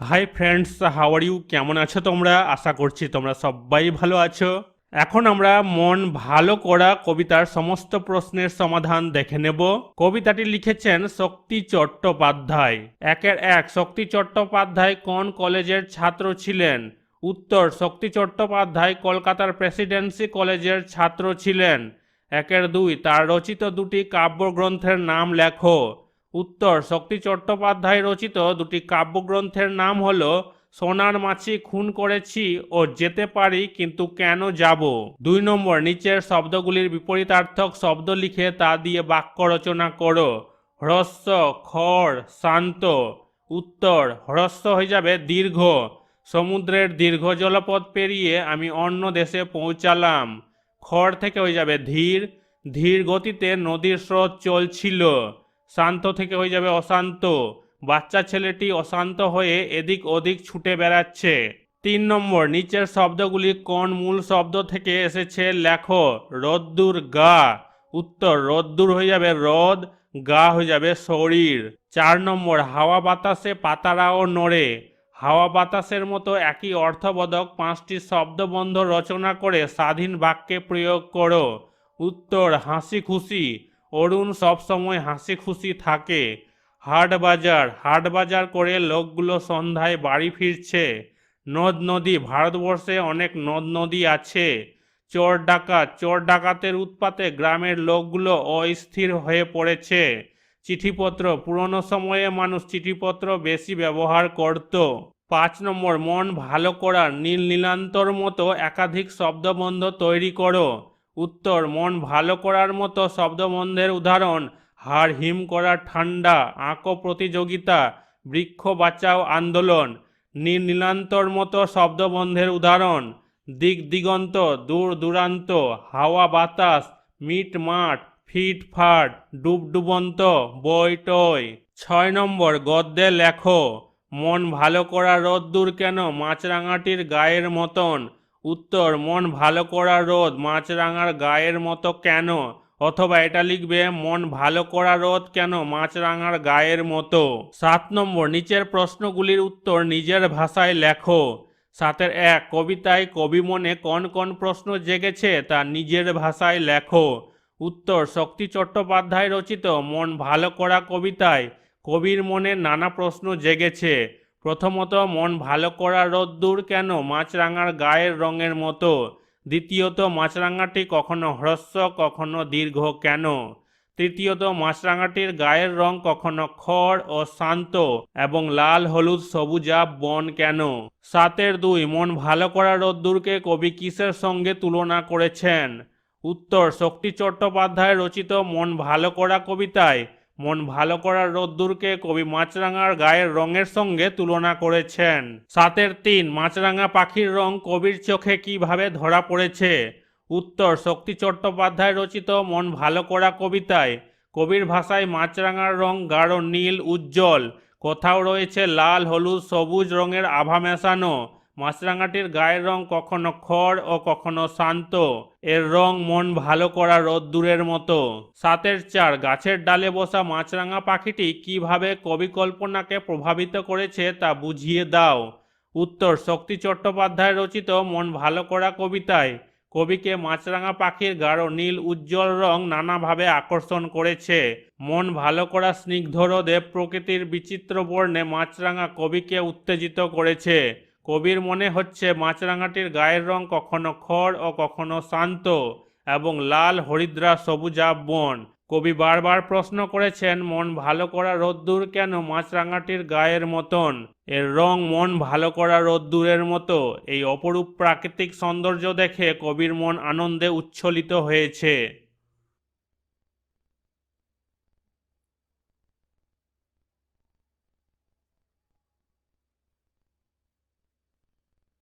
Hi friends how are you কেমন আছো তোমরা? আশা করছি তোমরা সবাই ভালো আছো। এখন আমরা মন ভালো করা কবিতার সমস্ত প্রশ্নের সমাধান দেখে নেব। কবিতাটি লিখেছেন শক্তি চট্টোপাধ্যায়। একের এক, শক্তি চট্টোপাধ্যায় কোন কলেজের ছাত্র ছিলেন? উত্তর, শক্তি চট্টোপাধ্যায় কলকাতার প্রেসিডেন্সি কলেজের ছাত্র ছিলেন। একের দুই, তার রচিত দুটি কাব্যগ্রন্থের নাম লেখো। উত্তর, শক্তি চট্টোপাধ্যায় রচিত দুটি কাব্যগ্রন্থের নাম হল সোনার মাছি খুন করেছি ও যেতে পারি কিন্তু কেন যাব। দুই নম্বর, নিচের শব্দগুলির বিপরীতার্থক শব্দ লিখে তা দিয়ে বাক্য রচনা করো। হ্রস্ব, খড়, শান্ত। উত্তর, হ্রস্ব হয়ে যাবে দীর্ঘ। সমুদ্রের দীর্ঘ জলপথ পেরিয়ে আমি অন্য দেশে পৌঁছালাম। খড় থেকে হয়ে যাবে ধীর। ধীর গতিতে নদীর স্রোত চলছিল। শান্ত থেকে হয়ে যাবে অশান্ত। বাচ্চা ছেলেটি অশান্ত হয়ে এদিক ওদিক ছুটে বেড়াচ্ছে। তিন নম্বর, নিচের শব্দগুলি কোন মূল শব্দ থেকে এসেছে লেখো, রোদ্দুর গা। উত্তর, রোদ্দুর হয়ে যাবে রদ, গা হয়ে যাবে শরীর। চার নম্বর, হাওয়া বাতাসে পাতারাও নড়ে। হাওয়া বাতাসের মতো একই অর্থবোধক পাঁচটি শব্দবন্ধ রচনা করে স্বাধীন বাক্যে প্রয়োগ করো। উত্তর হাসি খুশি অরুণ সবসময় হাসি খুশি থাকে। হাট বাজার হাট বাজার করে লোকগুলো সন্ধ্যায় বাড়ি ফিরছে। নদ নদী, ভারতবর্ষে অনেক নদ নদী আছে। চোর ডাকাত, চোর ডাকাতের উৎপাতে গ্রামের লোকগুলো অস্থির হয়ে পড়েছে। চিঠিপত্র, পুরনো সময়ে মানুষ চিঠিপত্র বেশি ব্যবহার করত। পাঁচ নম্বর, মন ভালো করার নীল নীলান্তর মতো একাধিক শব্দবন্ধ তৈরি করো। উত্তর, মন ভালো করার মতো শব্দবন্ধের উদাহরণ, হাড় হিম করা ঠান্ডা আঁকো প্রতিযোগিতা, বৃক্ষ বাঁচাও আন্দোলন নীল নীলান্তর মতো শব্দবন্ধের উদাহরণ, দিক দিগন্ত, দূর দূরান্ত, হাওয়া বাতাস, মিট মাঠ, ফিট ফাট, ডুব ডুবন্ত, বই টই। ছয় নম্বর, গদ্যে লেখো, মন ভালো করা রোদ্দুর কেন মাছরাঙাটির গায়ের মতন? উত্তর, মন ভালো করা রোদ, মাছরাঙার গায়ের মতো কেন? অথবা এটা লিখবে, মন ভালো করা রোদ কেন, মাছরাঙার গায়ের মতো? সাত নম্বর, নিচের প্রশ্নগুলির উত্তর নিজের ভাষায় লেখো। সাতের এক, কবিতায় কবি মনে কোন কোন প্রশ্ন জেগেছে তা নিজের ভাষায় লেখো। উত্তর, শক্তি চট্টোপাধ্যায় রচিত মন ভালো করা কবিতায় কবির মনে নানা প্রশ্ন জেগেছে। প্রথমত, মন ভালো করা রোদ্দুর কেন? মাছরাঙার গায়ের রঙের মতো। দ্বিতীয়ত, মাছরাঙাটি কখনো হ্রস্ব, কখনো দীর্ঘ কেন? তৃতীয়ত, মাছরাঙাটির গায়ের রং কখনো খড় ও শান্ত এবং লাল, হলুদ, সবুজা বন কেন? সাতের দুই, মন ভালো করা রোদ্দুরকে কবি কিসের সঙ্গে তুলনা করেছেন? উত্তর, শক্তি চট্টোপাধ্যায় রচিত মন ভালো করা কবিতায় মন ভালো করার রোদ্দুরকে কবি মাছরাঙার গায়ের রঙের সঙ্গে তুলনা করেছেন। সাতের তিন, মাছরাঙা পাখির রং কবির চোখে কীভাবে ধরা পড়েছে? উত্তর, শক্তি চট্টোপাধ্যায় রচিত মন ভালো করা কবিতায়, কবির ভাষায় মাছরাঙার রং গাঢ়, নীল, উজ্জ্বল, কোথাও রয়েছে লাল, হলুদ, সবুজ রঙের আভা মেশানো। মাছরাঙাটির গায়ের রং কখনো খড় ও কখনো শান্ত। এর রং মন ভালো করা রোদ্দুরের মতো। সাতের চার, গাছের ডালে বসা মাছরাঙা পাখিটি কীভাবে কবি কল্পনাকে প্রভাবিত করেছে তা বুঝিয়ে দাও। উত্তর, শক্তি চট্টোপাধ্যায় রচিত মন ভালো করা কবিতায় কবিকে মাছরাঙা পাখির গাঢ় নীল উজ্জ্বল রং নানাভাবে আকর্ষণ করেছে। মন ভালো করা স্নিগ্ধ রোদে প্রকৃতির বিচিত্র বর্ণে মাছরাঙা কবিকে উত্তেজিত করেছে। কবির মনে হচ্ছে মাছরাঙাটির গায়ের রং কখনো খড় ও কখনো শান্ত এবং লাল হরিদ্রা সবুজা বন। কবি বারবার প্রশ্ন করেছেন, মন ভালো করা রোদ্দুর কেন মাছরাঙাটির গায়ের মতন? এর রং মন ভালো করা রোদ্দুরের মতো। এই অপরূপ প্রাকৃতিক সৌন্দর্য দেখে কবির মন আনন্দে উচ্ছ্বলিত হয়েছে।